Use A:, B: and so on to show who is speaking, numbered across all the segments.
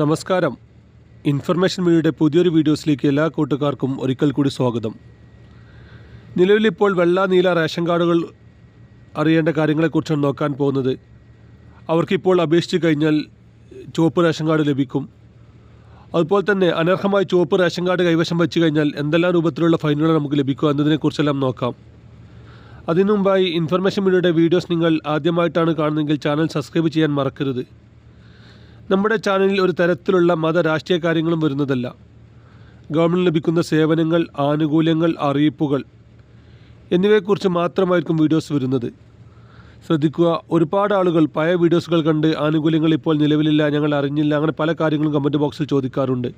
A: നമസ്കാരം. ഇൻഫർമേഷൻ മീഡിയയുടെ പുതിയൊരു വീഡിയോസിലേക്ക് എല്ലാ കൂട്ടുകാർക്കും ഒരിക്കൽ കൂടി സ്വാഗതം. നിലവിലിപ്പോൾ വെള്ള നീല റേഷൻ കാർഡുകൾ അറിയേണ്ട കാര്യങ്ങളെക്കുറിച്ചാണ് നോക്കാൻ പോകുന്നത്. അവർക്കിപ്പോൾ അപേക്ഷിച്ച് കഴിഞ്ഞാൽ ചുവപ്പ് റേഷൻ കാർഡ് ലഭിക്കും. അതുപോലെ തന്നെ അനർഹമായി ചുവപ്പ് റേഷൻ കാർഡ് കൈവശം വെച്ച് കഴിഞ്ഞാൽ എന്തെല്ലാം രൂപത്തിലുള്ള ഫൈനുകൾ നമുക്ക് ലഭിക്കുക എന്നതിനെക്കുറിച്ചെല്ലാം നോക്കാം. അതിനു മുമ്പായി ഇൻഫർമേഷൻ മീഡിയയുടെ വീഡിയോസ് നിങ്ങൾ ആദ്യമായിട്ടാണ് കാണുന്നതെങ്കിൽ ചാനൽ സബ്സ്ക്രൈബ് ചെയ്യാൻ മറക്കരുത്. നമ്മുടെ ചാനലിൽ ഒരു തരത്തിലുള്ള മത രാഷ്ട്രീയ കാര്യങ്ങളും വരുന്നതല്ല. ഗവൺമെന്റ് ലഭിക്കുന്ന സേവനങ്ങൾ ആനുകൂല്യങ്ങൾ അറിയിപ്പുകൾ എന്നിവയെക്കുറിച്ച് മാത്രമായിരിക്കും വീഡിയോസ് വരുന്നത്. ശ്രദ്ധിക്കുക ഒരുപാട് ആളുകൾ പഴയ വീഡിയോസുകൾ കണ്ട് ആനുകൂല്യങ്ങൾ ഇപ്പോൾ നിലവിലില്ല ഞങ്ങൾ അറിഞ്ഞില്ല അങ്ങനെ പല കാര്യങ്ങളും കമന്റ് ബോക്സിൽ ചോദിക്കാറുണ്ട്.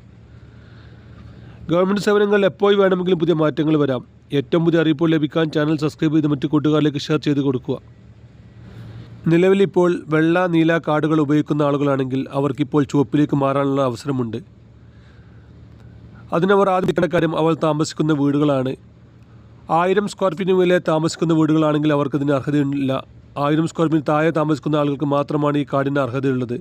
A: ഗവൺമെന്റ് സേവനങ്ങൾ എപ്പോൾ വേണമെങ്കിലും പുതിയ മാറ്റങ്ങൾ വരാം. ഏറ്റവും പുതിയ അറിയിപ്പുകൾ ലഭിക്കാൻ ചാനൽ സബ്സ്ക്രൈബ് ചെയ്ത് മറ്റു കൂട്ടുകാരിലേക്ക് ഷെയർ ചെയ്ത് കൊടുക്കുക. നിലവിലിപ്പോൾ വെള്ള നീല കാർഡുകൾ ഉപയോഗിക്കുന്ന ആളുകളാണെങ്കിൽ അവർക്കിപ്പോൾ ചുവപ്പിലേക്ക് മാറാനുള്ള അവസരമുണ്ട്. അതിനവർ ആദ്യം കാര്യം അവർ താമസിക്കുന്ന വീടുകളാണ്. ആയിരം സ്ക്വയർ ഫീറ്റിന് മേലെ താമസിക്കുന്ന വീടുകളാണെങ്കിൽ അവർക്ക് ഇതിന് അർഹതയില്ല. ആയിരം സ്ക്വയർ ഫീറ്റ് താഴെ താമസിക്കുന്ന ആളുകൾക്ക് മാത്രമാണ് ഈ കാർഡിന് അർഹതയുള്ളത്.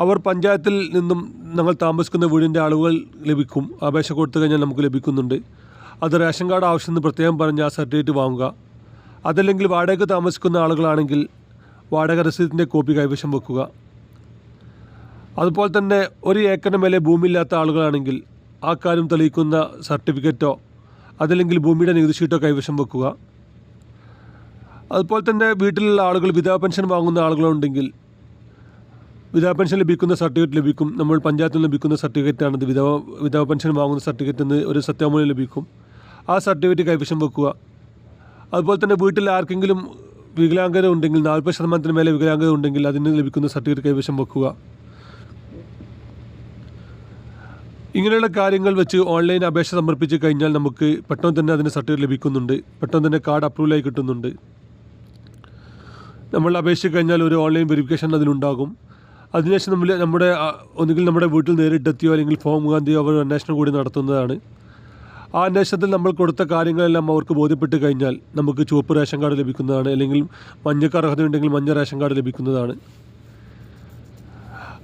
A: അവർ പഞ്ചായത്തിൽ നിന്നും ഞങ്ങൾ താമസിക്കുന്ന വീടിന്റെ അളവുകൾ ലഭിക്കും. അപേക്ഷ കൊടുത്തു കഴിഞ്ഞാൽ നമുക്ക് ലഭിക്കുന്നുണ്ട്. അത് റേഷൻ കാർഡ് ആവശ്യമെന്ന് പ്രത്യേകം പറഞ്ഞ് ആ സർട്ടിഫിക്കറ്റ് വാങ്ങുക. അതല്ലെങ്കിൽ വാടകയ്ക്ക് താമസിക്കുന്ന ആളുകളാണെങ്കിൽ വാടക രസീതിന്റെ കോപ്പി കൈവശം വെക്കുക. അതുപോലെ തന്നെ ഒരു ഏക്കറിന് മേലെ ഭൂമിയില്ലാത്ത ആളുകളാണെങ്കിൽ ആ കാര്യം തെളിയിക്കുന്ന സർട്ടിഫിക്കറ്റോ അതല്ലെങ്കിൽ ഭൂമിയുടെ നികുതി ഷീറ്റോ കൈവശം വെക്കുക. അതുപോലെ തന്നെ വീട്ടിലുള്ള ആളുകൾ വിധവാ പെൻഷൻ വാങ്ങുന്ന ആളുകളുണ്ടെങ്കിൽ വിധവാ പെൻഷൻ ലഭിക്കുന്ന സർട്ടിഫിക്കറ്റ് ലഭിക്കും. നമ്മൾ പഞ്ചായത്തിൽ നിന്ന് ലഭിക്കുന്ന സർട്ടിഫിക്കറ്റ് ഇത്. വിധവ വിധവ പെൻഷൻ വാങ്ങുന്ന സർട്ടിഫിക്കറ്റ് എന്ന് ഒരു സത്യാമൂല്യം ലഭിക്കും. ആ സർട്ടിഫിക്കറ്റ് കൈവശം വെക്കുക. അതുപോലെ തന്നെ വീട്ടിൽ ആർക്കെങ്കിലും വികലാംഗത ഉണ്ടെങ്കിൽ നാൽപ്പത് ശതമാനത്തിന് മേലെ വികലാംഗത ഉണ്ടെങ്കിൽ അതിന് ലഭിക്കുന്ന സർട്ടിഫിക്കറ്റ് കൈവശം വെക്കുക. ഇങ്ങനെയുള്ള കാര്യങ്ങൾ വെച്ച് ഓൺലൈൻ അപേക്ഷ സമർപ്പിച്ച് കഴിഞ്ഞാൽ നമുക്ക് പെട്ടെന്ന് തന്നെ അതിന് സർട്ടിഫിക്കറ്റ് ലഭിക്കുന്നുണ്ട്. പെട്ടെന്ന് തന്നെ കാർഡ് അപ്രൂവലായി കിട്ടുന്നുണ്ട്. നമ്മൾ അപേക്ഷിച്ച് കഴിഞ്ഞാൽ ഒരു ഓൺലൈൻ വെരിഫിക്കേഷൻ അതിലുണ്ടാകും അതിനുശേഷം നമ്മൾ നമ്മുടെ ഒന്നുകിൽ നമ്മുടെ വീട്ടിൽ നേരിട്ടെത്തിയോ അല്ലെങ്കിൽ ഫോം മുഖാന്തിയോ അവർ അന്വേഷണം കൂടി നടത്തുന്നതാണ്. ആ അന്വേഷണത്തിൽ നമ്മൾ കൊടുത്ത കാര്യങ്ങളെല്ലാം അവർക്ക് ബോധ്യപ്പെട്ട് കഴിഞ്ഞാൽ നമുക്ക് ചുവപ്പ് റേഷൻ കാർഡ് ലഭിക്കുന്നതാണ് അല്ലെങ്കിൽ മഞ്ഞക്ക് അർഹത ഉണ്ടെങ്കിൽ മഞ്ഞ റേഷൻ കാർഡ് ലഭിക്കുന്നതാണ്.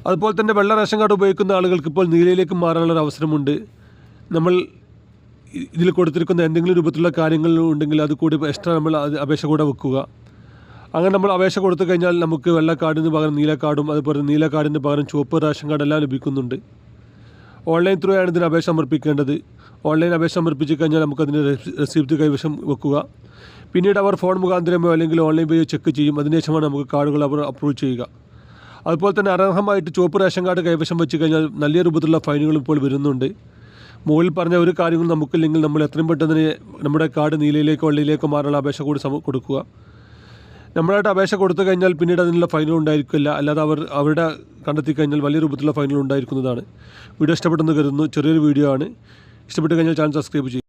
A: അതുപോലെ തന്നെ വെള്ള റേഷൻ കാർഡ് ഉപയോഗിക്കുന്ന ആളുകൾക്ക് ഇപ്പോൾ നീലയിലേക്ക് മാറാനുള്ള ഒരു അവസരമുണ്ട്. നമ്മൾ ഇതിൽ കൊടുത്തിരിക്കുന്ന എന്തെങ്കിലും രൂപത്തിലുള്ള കാര്യങ്ങൾ ഉണ്ടെങ്കിൽ അത് കൂടി എക്സ്ട്രാ നമ്മൾ അപേക്ഷ കൂടെ വെക്കുക. അങ്ങനെ നമ്മൾ അപേക്ഷ കൊടുത്തു കഴിഞ്ഞാൽ നമുക്ക് വെള്ള കാർഡിന് പകരം നീല കാർഡും അതുപോലെ നീല കാർഡിന് പകരം ചുവപ്പ് റേഷൻ കാർഡ് എല്ലാം ലഭിക്കുന്നുണ്ട്. ഓൺലൈൻ ത്രൂ ആണ് ഇതിന് അപേക്ഷ സമർപ്പിക്കേണ്ടത്. ഓൺലൈൻ അപേക്ഷ സമർപ്പിച്ചു കഴിഞ്ഞാൽ നമുക്കതിന്റെ റെസിപ്റ്റ് കൈവശം വെക്കുക. പിന്നീട് അവർ ഫോൺ മുഖാന്തരമോ അല്ലെങ്കിൽ ഓൺലൈൻ വഴി ചെക്ക് ചെയ്യും. അതിനുശേഷമാണ് നമുക്ക് കാർഡുകൾ അവർ അപ്രൂവ് ചെയ്യുക. അതുപോലെ തന്നെ അർഹമായിട്ട് ചുവപ്പ് റേഷൻ കാർഡ് കൈവശം വെച്ച് കഴിഞ്ഞാൽ നല്ല രൂപത്തിലുള്ള ഫൈനുകൾ ഇപ്പോൾ വരുന്നുണ്ട്. മുകളിൽ പറഞ്ഞ ഒരു കാര്യങ്ങളും നമുക്കില്ലെങ്കിൽ നമ്മൾ എത്രയും പെട്ടെന്ന് നമ്മുടെ കാർഡ് നീലയിലേക്കോ വെള്ളയിലേക്കോ മാറാനുള്ള അപേക്ഷ കൂടി കൊടുക്കുക. നമ്മളായിട്ട് അപേക്ഷ കൊടുത്തു കഴിഞ്ഞാൽ പിന്നീട് അതിനുള്ള ഫൈനുകൾ ഉണ്ടായിരിക്കില്ല. അല്ലാതെ അവർ അവരുടെ കണ്ടെത്തി കഴിഞ്ഞാൽ വലിയ രൂപത്തിലുള്ള ഫൈനുകൾ ഉണ്ടായിരിക്കുന്നതാണ്. വീഡിയോ ഇഷ്ടപ്പെട്ടെന്ന് കരുതുന്നു. ചെറിയൊരു വീഡിയോ ആണ്. ഇഷ്ടപ്പെട്ട് കഴിഞ്ഞാൽ ചാനൽ സബ്സ്ക്രൈബ് ചെയ്യും.